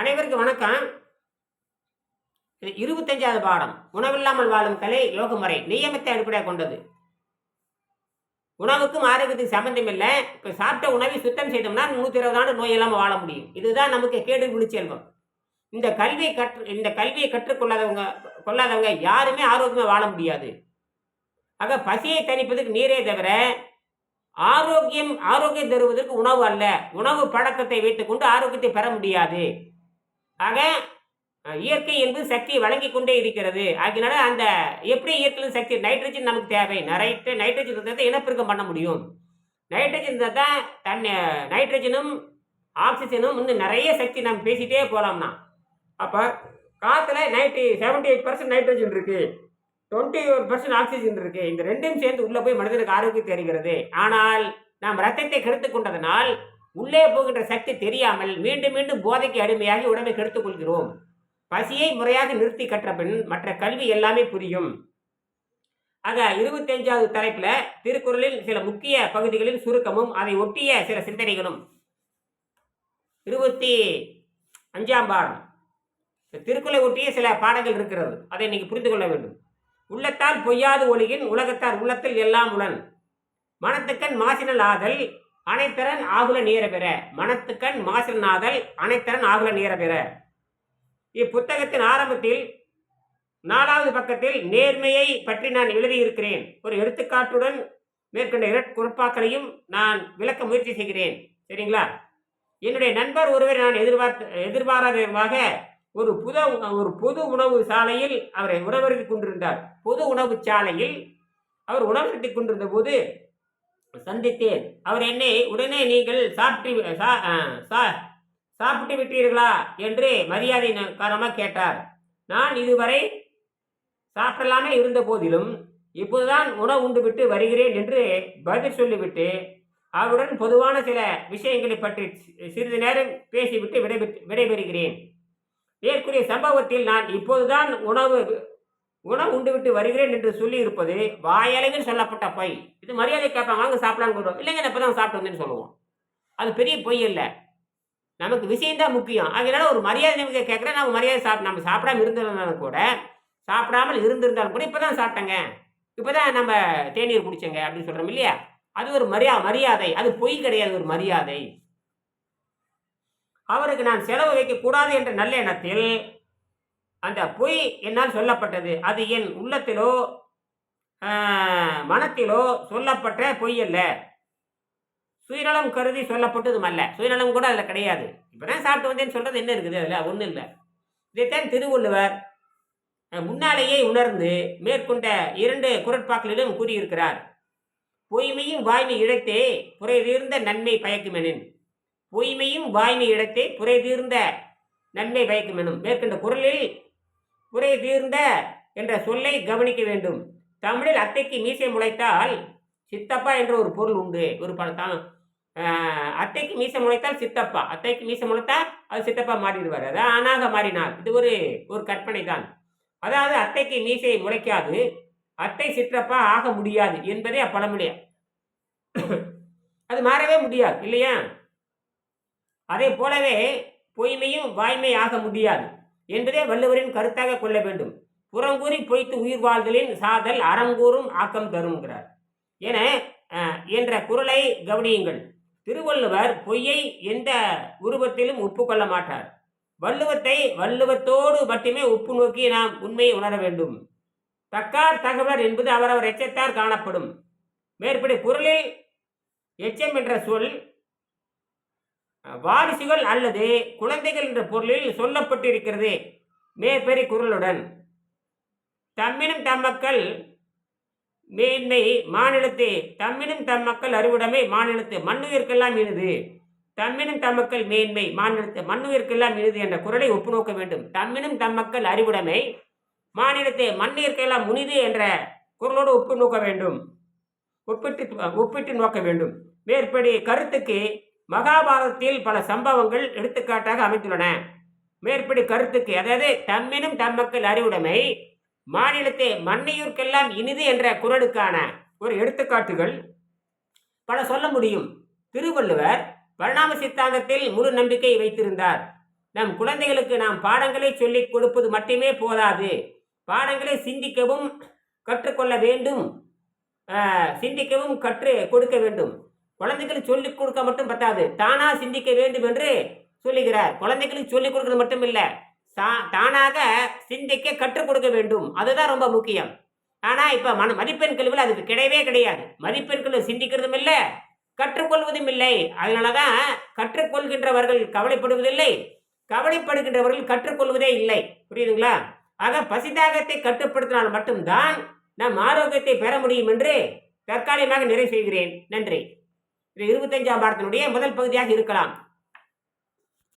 அனைவருக்கும் வணக்கம். இது இருபத்தஞ்சாவது பாடம். உணவில்லாமல் வாழும் கலை யோக முறை நியமத்தை அடிப்படையாக கொண்டது. உணவுக்கும் ஆரோக்கியத்துக்கு சம்பந்தம் இல்லை இப்போ சாப்பிட்ட உணவை சுத்தம் செய்தோம்னா நூற்றி இருபது ஆண்டு நோய் இல்லாமல் வாழ முடியும். இதுதான் நமக்கு கேடு விழிச்செல்வம் இந்த கல்வியை கற்று இந்த கல்வியை கற்றுக்கொள்ளாதவங்க கொள்ளாதவங்க யாருமே ஆரோக்கியமாக வாழ முடியாது. ஆக பசியை தணிப்பதற்கு நீரே தவிர ஆரோக்கியம் ஆரோக்கியம் தருவதற்கு உணவு அல்ல. உணவு பழக்கத்தை வைத்துக்கொண்டு ஆரோக்கியத்தை பெற முடியாது. ஆக இயற்கை என்பது சக்தியை வழங்கி கொண்டே இருக்கிறது. ஆகினால அந்த எப்படி இயற்கையில் சக்தி நைட்ரஜன் நமக்கு தேவை. நைட்ர நைட்ரஜன் இருந்தால் தான் இனப்பெருக்கம் பண்ண முடியும். நைட்ரஜன் இருந்தால் தான் தன் நைட்ரஜனும் ஆக்சிஜனும் இன்னும் நிறைய சக்தி நம்ம பேசிட்டே போகலாம்னா அப்போ காற்றுல ninety seventy eight percent nitrogen இருக்குது டுவெண்ட்டி ஒரு பர்சன்ட் ஆக்சிஜன் இருக்குது இந்த ரெண்டும் சேர்ந்து உள்ளே போய் மனிதனுக்கு ஆரோக்கியம் தெரிகிறது. ஆனால் நாம் ரத்தத்தை கெடுத்து கொண்டதனால் உள்ளே போகின்ற சக்தி தெரியாமல் மீண்டும் மீண்டும் போதைக்கு அடிமையாகி உடம்பை கெடுத்துக் கொள்கிறோம். பசியை முறையாக நிறுத்தி கற்ற பின் மற்ற கல்வி எல்லாமே புரியும். ஆக இருபத்தஞ்சாவது தலைப்பில் திருக்குறளில் சில முக்கிய பகுதிகளின் சுருக்கமும் அதை ஒட்டிய சில சிந்தனைகளும். இருபத்தி அஞ்சாம் பாடம். திருக்குறளை ஒட்டிய சில பாடங்கள் இருக்கிறது. அதை இன்னைக்கு புரிந்து கொள்ள வேண்டும். உள்ளத்தால் பொய்யாது ஒளியின் உலகத்தார் உள்ளத்தில் எல்லாம் உடன் மனத்துக்கண் மாசினல் ஆதல் அனைத்தரன் ஆகுல நீர பெற. மனத்துக்கண் மாசல் நாதல் அனைத்தரன் ஆகுல நீர பெற. இப்புத்தகத்தின் ஆரம்பத்தில் நாலாவது பக்கத்தில் நேர்மையை பற்றி நான் எழுதியிருக்கிறேன். ஒரு எடுத்துக்காட்டுடன் மேற்கொண்ட இரட் குறப்பாக்களையும் நான் விளக்க முயற்சி செய்கிறேன். சரிங்களா? என்னுடைய நண்பர் ஒருவர் நான் எதிர்பார்த்து எதிர்பாராத விதமாக ஒரு புது ஒரு பொது உணவு சாலையில் அவரை உணவருந்தி கொண்டிருந்தார். பொது உணவு சாலையில் அவர் உணவருத்தி கொண்டிருந்த போது சந்தித்தேன். அவர் என்னை உடனே நீங்கள் சாப்பிட்டு சா- சா- சாப்பிட்டு விட்டீர்களா என்று மரியாதை காரணமாக கேட்டார். நான் இதுவரை சாப்பிடலாமே இருந்த போதிலும் இப்போதுதான் உணவு உண்டு விட்டு வருகிறேன் என்று பதில் சொல்லிவிட்டு அவருடன் பொதுவான சில விஷயங்களை பற்றி சிறிது நேரம் பேசிவிட்டு விடைபெற்று விடைபெறுகிறேன். மேற்கூறிய சம்பவத்தில் நான் இப்போதுதான் உணவு உணவு உண்டுவிட்டு வருகிறேன் என்று சொல்லி இருப்பது வாயளவில் சொல்லப்பட்ட பொய். இது மரியாதை கேட்பாங்க வாங்க சாப்பிடலான்னு சொல்லுவோம் இல்லைங்க இப்போ தான் சாப்பிட்டு வந்தேன்னு சொல்லுவோம். அது பெரிய பொய் இல்லை நமக்கு விஷயந்தான் முக்கியம். அதனால ஒரு மரியாதை நமக்கு கேட்குறேன் நம்ம மரியாதை சாப்பிட நம்ம சாப்பிடாம இருந்திருந்தாலும் கூட சாப்பிடாமல் இருந்திருந்தாலும் கூட இப்போ தான் சாப்பிட்டேங்க. இப்போ தான் நம்ம தேநீர் குடிச்சங்க அப்படின்னு சொல்கிறோம் இல்லையா? அது ஒரு மரியா மரியாதை. அது பொய் கிடையாது ஒரு மரியாதை. அவருக்கு நான் செலவு வைக்கக்கூடாது என்ற நல்ல எண்ணத்தில் அந்த பொய் என்னால் சொல்லப்பட்டது. அது என் உள்ளத்திலோ மனத்திலோ சொல்லப்பட்ட பொய் அல்ல. சுயநலம் கருதி சொல்லப்பட்டதும் அல்ல. சுயநலம் கூட அதில் கிடையாது. இப்போதான் சாப்பிட்டு வந்தேன்னு சொல்கிறது என்ன இருக்குது அதில்? ஒன்றும் இல்லை. இதைத்தான் திருவள்ளுவர் முன்னாலேயே உணர்ந்து மேற்கொண்ட இரண்டு குரட்பாக்களிலும் கூறியிருக்கிறார். பொய்மையும் வாய்மை இழைத்தே புறைதீர்ந்த நன்மை பயக்குமெனின். பொய்மையும் வாய்மை இடத்தே புரை தீர்ந்த நன்மை பயக்குமெனும். மேற்கண்ட குரலில் புரை தீர்ந்த என்ற சொல்லை கவனிக்க வேண்டும். தமிழில் அத்தைக்கு மீசை முளைத்தால் சித்தப்பா என்ற ஒரு பொருள் உண்டு. ஒரு பழத்தான் அத்தைக்கு மீசை முளைத்தால் சித்தப்பா. அத்தைக்கு மீசை முளைத்தால் அது சித்தப்பா மாறிடுவார். அதான் ஆணாக மாறினார் இது ஒரு ஒரு கற்பனை தான். அதாவது அத்தைக்கு மீசை முளைக்காது. அத்தை சிற்றப்பா ஆக முடியாது என்பதே அப்பழமொழி. அது மாறவே முடியாது இல்லையா? அதே போலவே பொய்மையும் வாய்மை ஆக முடியாது. என்பதே வள்ளுவரின் கருத்தாக கொள்ள வேண்டும். புறங்கூறி பொய்த்து உயிர் வாழ்தலின் சாதல் அறங்கூறும் ஆக்கம் தருங்கிறார் என என்ற குரலை கவனியுங்கள். திருவள்ளுவர் பொய்யை எந்த உருவத்திலும் ஒப்புக்கொள்ள மாட்டார். வள்ளுவத்தை வள்ளுவத்தோடு மட்டுமே உப்பு நோக்கி நாம் உண்மையை உணர வேண்டும். தக்கார் தகவலர் என்பது அவரவர் எச்சத்தார் காணப்படும். மேற்படி குரலில் எச்சம் என்ற சொல் வாரிசுகள் அல்லது குழந்தைகள் என்ற பொருளில் சொல்லப்பட்டிருக்கிறது. மேற்பெரி குரலுடன். தம்மினும் தம்மக்கள் மேன்மை மாநிலத்து தம்மினும் தம்மக்கள் அறிவுடைமை மாநிலத்து மண்ணுயிர்க்கெல்லாம் இனிது. தம்மினும் தம்மக்கள் மேன்மை மாநிலத்து மண்ணுயிர்க்கெல்லாம் இனிது என்ற குரலை ஒப்புநோக்க வேண்டும். தம்மினும் தம்மக்கள் அறிவுடைமை மாநிலத்து மண்ணிற்கெல்லாம் முனிது என்ற குரலோடு ஒப்பு நோக்க வேண்டும். ஒப்பிட்டு ஒப்பிட்டு நோக்க வேண்டும். மேற்படி கருத்துக்கு மகாபாரதத்தில் பல சம்பவங்கள் எடுத்துக்காட்டாக அமைந்துள்ளன. மேற்படி கருத்துக்கு அதாவது தம்மினும் தம்மக்கள் அறிவுடைமை மாநிலத்தை மன்னையூர்க்கெல்லாம் இனிது என்ற குரலுக்கான ஒரு எடுத்துக்காட்டுகள். பல சொல்ல முடியும். திருவள்ளுவர் பரிணாம சித்தாந்தத்தில் முழு நம்பிக்கை வைத்திருந்தார். நம் குழந்தைகளுக்கு நாம் பாடங்களை சொல்லிக் கொடுப்பது மட்டுமே போதாது. பாடங்களை சிந்திக்கவும் கற்றுக்கொள்ள வேண்டும். சிந்திக்கவும் கற்று கொடுக்க வேண்டும். குழந்தைகளுக்கு சொல்லிக் கொடுக்க மட்டும் பத்தாது. தானா சிந்திக்க வேண்டும் என்று சொல்லுகிறார். குழந்தைகளுக்கு சொல்லிக் கொடுக்கிறது மட்டும் இல்லை. தா- தானாக சிந்திக்க கற்றுக் கொடுக்க வேண்டும். அதுதான் ரொம்ப முக்கியம். ஆனால் இப்போ மன மதிப்பெண் கல்வியில் அதுக்கு கிடையவே கிடையாது. மதிப்பெண் கல்வி சிந்திக்கிறதும் இல்லை கற்றுக்கொள்வதும் இல்லை. அதனால தான் கற்றுக்கொள்கின்றவர்கள் கவலைப்படுவதில்லை. கவலைப்படுகின்றவர்கள் கற்றுக்கொள்வதே இல்லை. புரியுதுங்களா? ஆக பசிதாகத்தை கட்டுப்படுத்தினால் மட்டும்தான் நம் ஆரோக்கியத்தை பெற முடியும் என்று தற்காலிகமாக நிறைவு செய்கிறேன். நன்றி. இது இருபத்தஞ்சாம் பாடத்தினுடைய முதல் பகுதியாக இருக்கலாம்.